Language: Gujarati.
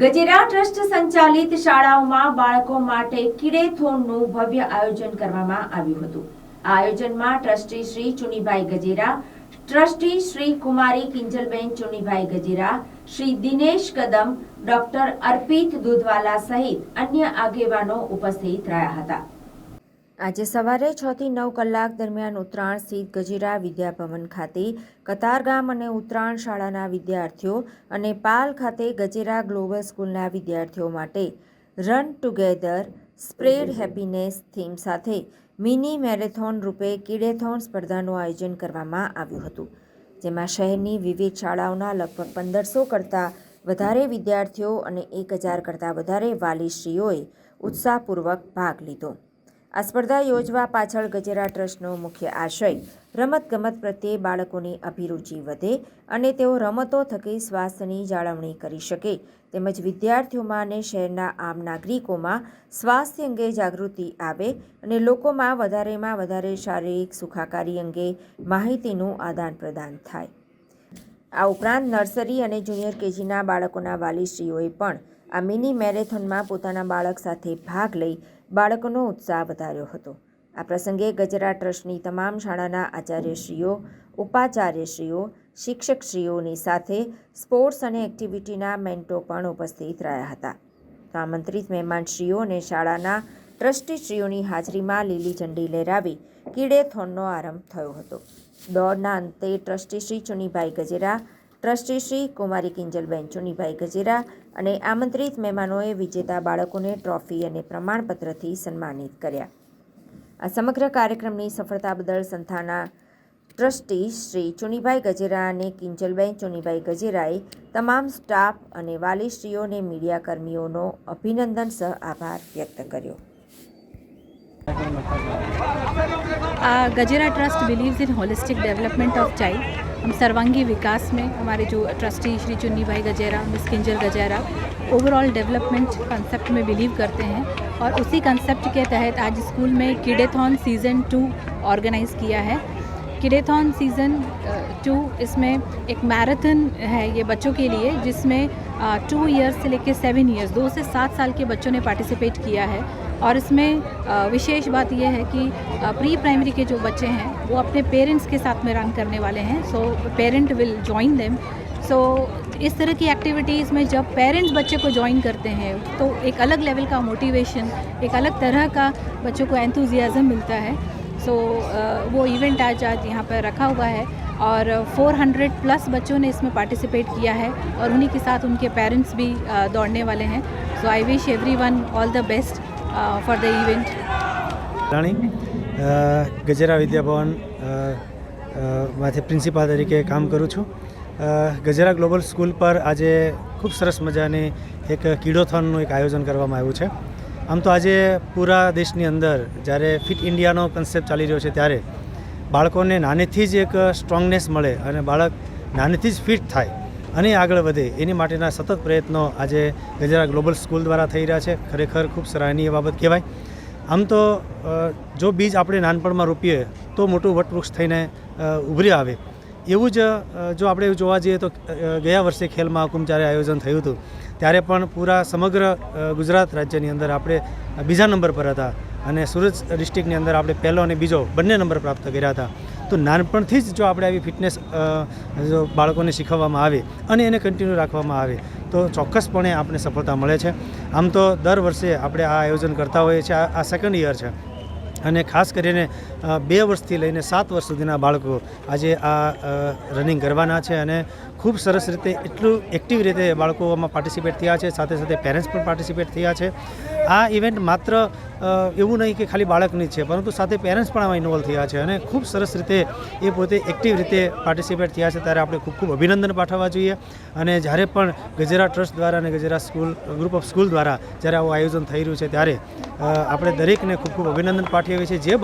ગજેરા ટ્રસ્ટ સંચાલિત શાળાઓમાં બાળકો માટે કિડેથોનનું ભવ્ય આયોજન કરવામાં આવ્યું હતું. આ આયોજનમાં trustee Shri Chunibhai Gajera, trustee Shri Kumari Kinjalben Chunibhai Gajera, Shri Dinesh Kadam, doctor Arpit Doodhwala સહિત અન્ય આગેવાનો ઉપસ્થિત રહ્યા હતા. આજે સવારે છ થી નવ કલાક દરમિયાન ઉત્તરાયણ સ્થિત ગજીરા વિદ્યાભવન ખાતે કતારગામ અને ઉત્તરાયણ શાળાના વિદ્યાર્થીઓ અને પાલ ખાતે ગજેરા ગ્લોબલ સ્કૂલના વિદ્યાર્થીઓ માટે run together, spread happiness theme સાથે મિની મેરેથોન રૂપે કિડેથોન સ્પર્ધાનું આયોજન કરવામાં આવ્યું હતું, જેમાં શહેરની વિવિધ શાળાઓના લગભગ પંદરસો કરતાં વધારે વિદ્યાર્થીઓ અને એક હજાર કરતાં વધારે વાલીશ્રીઓએ ઉત્સાહપૂર્વક ભાગ લીધો. આ સ્પર્ધા યોજવા પાછળ ગજેરા ટ્રસ્ટનો મુખ્ય આશય, રમતગમત પ્રત્યે બાળકોની અભિરુચિ વધે અને તેઓ રમતો થકી સ્વાસ્થ્યની જાળવણી કરી શકે. તેમજ વિદ્યાર્થીઓમાં અને શહેરના આમ નાગરિકોમાં સ્વાસ્થ્ય અંગે જાગૃતિ આવે અને લોકોમાં વધારેમાં વધારે શારીરિક સુખાકારી અંગે માહિતીનું આદાન પ્રદાન થાય. આ ઉપરાંત નર્સરી અને જુનિયર કેજીના બાળકોના વાલીશ્રીઓએ પણ આ મિની મેરેથોનમાં પોતાના બાળક સાથે ભાગ લઈ બાળકોનો ઉત્સાહ વધાર્યો હતો. આ પ્રસંગે ગજરા ટ્રસ્ટની તમામ શાળાના આચાર્યશ્રીઓ, ઉપાચાર્યશ્રીઓ, શિક્ષકશ્રીઓની સાથે સ્પોર્ટ્સ અને એક્ટિવિટીના મેન્ટો પણ ઉપસ્થિત રહ્યા હતા. તો આમંત્રિત મહેમાનશ્રીઓ અને શાળાના ટ્રસ્ટીશ્રીઓની હાજરીમાં લીલી ઝંડી લહેરાવી કીડેથોનનો આરંભ થયો હતો. દોડના અંતે ટ્રસ્ટી શ્રી ચુનીભાઈ ગજેરા ટ્રસ્ટી શ્રી કુમારી કિંજલબેન, ચુનીભાઈ ગજેરા અને આમંત્રિત મહેમાનોએ વિજેતા બાળકોને ટ્રોફી અને પ્રમાણપત્રથી સન્માનિત કર્યા. આ સમગ્ર કાર્યક્રમની સફળતા બદલ સંસ્થાના ટ્રસ્ટી શ્રી ચુનીભાઈ ગજેરા અને કિંજલબેન ચુનીભાઈ ગજેરાએ તમામ સ્ટાફ અને વાલીશ્રીઓને મીડિયાકર્મીઓનો અભિનંદન સહ આભાર વ્યક્ત કર્યો. આ Gajera trust believes in holistic development of child हम सर्वांगी विकास में, हमारे जो trustee Shri Chunni Bhai Gajera miss Kinjal Gajera overall development concept में बिलीव करते हैं और उसी कंसेप्ट के तहत आज स्कूल में किडेथॉन सीज़न टू ऑर्गेनाइज़ किया है। किडेथॉन सीज़न टू इसमें एक मैराथन है ये बच्चों के लिए, जिसमें टू ईयर्स से लेकर सेवन ईयर्स दो से सात साल के बच्चों ने पार्टिसिपेट किया है। और इसमें विशेष बात यह है कि प्री प्राइमरी के जो बच्चे हैं वो अपने पेरेंट्स के साथ में रन करने वाले हैं so parent will join them so इस तरह की एक्टिविटीज़ में जब पेरेंट्स बच्चे को ज्वाइन करते हैं तो एक अलग लेवल का मोटिवेशन एक अलग तरह का बच्चों को एंथुजियाज़म मिलता है। सो so, वो इवेंट आज आज यहाँ पर रखा हुआ है और 400 प्लस बच्चों ने इसमें पार्टिसिपेट किया है और उन्हीं के साथ उनके पेरेंट्स भी दौड़ने वाले हैं। So I wish everyone all the best for the event. Rani Gajera Vidyabhavan માથે પ્રિન્સિપાલ તરીકે કામ કરું છું. ગજેરા ગ્લોબલ સ્કૂલ પર આજે ખૂબ સરસ મજાની એક કીડોથોનનું એક આયોજન કરવામાં આવ્યું છે. આમ તો આજે પૂરા દેશની અંદર જ્યારે ફિટ ઇન્ડિયાનો કન્સેપ્ટ ચાલી રહ્યો છે ત્યારે બાળકોને નાનેથી જ એક સ્ટ્રોંગનેસ મળે અને બાળક નાનેથી જ ફિટ થાય. અને આગળ વધે એની માટેના સતત પ્રયત્નો આજે ગજરા ગ્લોબલ સ્કૂલ દ્વારા થઈ રહ્યા છે. ખરેખર ખૂબ સરાહનીય બાબત કહેવાય. આમ તો જો બીજ આપણે નાનપણમાં રોપીએ તો મોટું વટવૃક્ષ થઈને ઉભરી આવે. એવું જ જો આપણે જોવા જઈએ તો ગયા વર્ષે ખેલ મહાકુંભ જ્યારે આયોજન થયું હતું, ત્યારે પણ પૂરા સમગ્ર ગુજરાત રાજ્યની અંદર આપણે બીજા નંબર પર હતા. અને સુરત ડિસ્ટ્રિક્ટની અંદર આપણે પહેલો અને બીજો બંને નંબર પ્રાપ્ત કર્યા હતા. તો નાનપણથી જ જો આપણે આવી ફિટનેસ જો બાળકોને શીખવવામાં આવે અને એને કન્ટિન્યુ રાખવામાં આવે, તો ચોક્કસપણે આપણે સફળતા મળે છે. આમ તો દર વર્ષે આપણે આ આયોજન કરતા હોઈએ છીએ. આ સેકન્ડ યર છે. અને ખાસ કરીને બે વર્ષથી લઈને સાત વર્ષ સુધીના બાળકો આજે આ રનિંગ કરવાના છે અને ખૂબ સરસ રીતે એટલું એક્ટિવ રીતે બાળકોમાં પાર્ટિસિપેટ થયા છે. સાથે સાથે પેરેન્ટ્સ પણ પાર્ટિસિપેટ થયા છે. આ ઇવેન્ટ માત્ર એવું નહીં કે ખાલી બાળકની જ છે, પરંતુ સાથે પેરેન્ટ્સ પણ આમાં ઇન્વોલ્વ થયા છે અને ખૂબ સરસ રીતે એ પોતે એક્ટિવ રીતે પાર્ટિસિપેટ થયા છે. ત્યારે આપણે ખૂબ ખૂબ અભિનંદન પાઠવવા જોઈએ. અને જ્યારે પણ ગજેરા ટ્રસ્ટ દ્વારા અને Gajera school group of school દ્વારા જ્યારે આવું આયોજન થઈ રહ્યું છે, ત્યારે આપણે દરેકને ખૂબ ખૂબ અભિનંદન પાઠવીએ છીએ. જે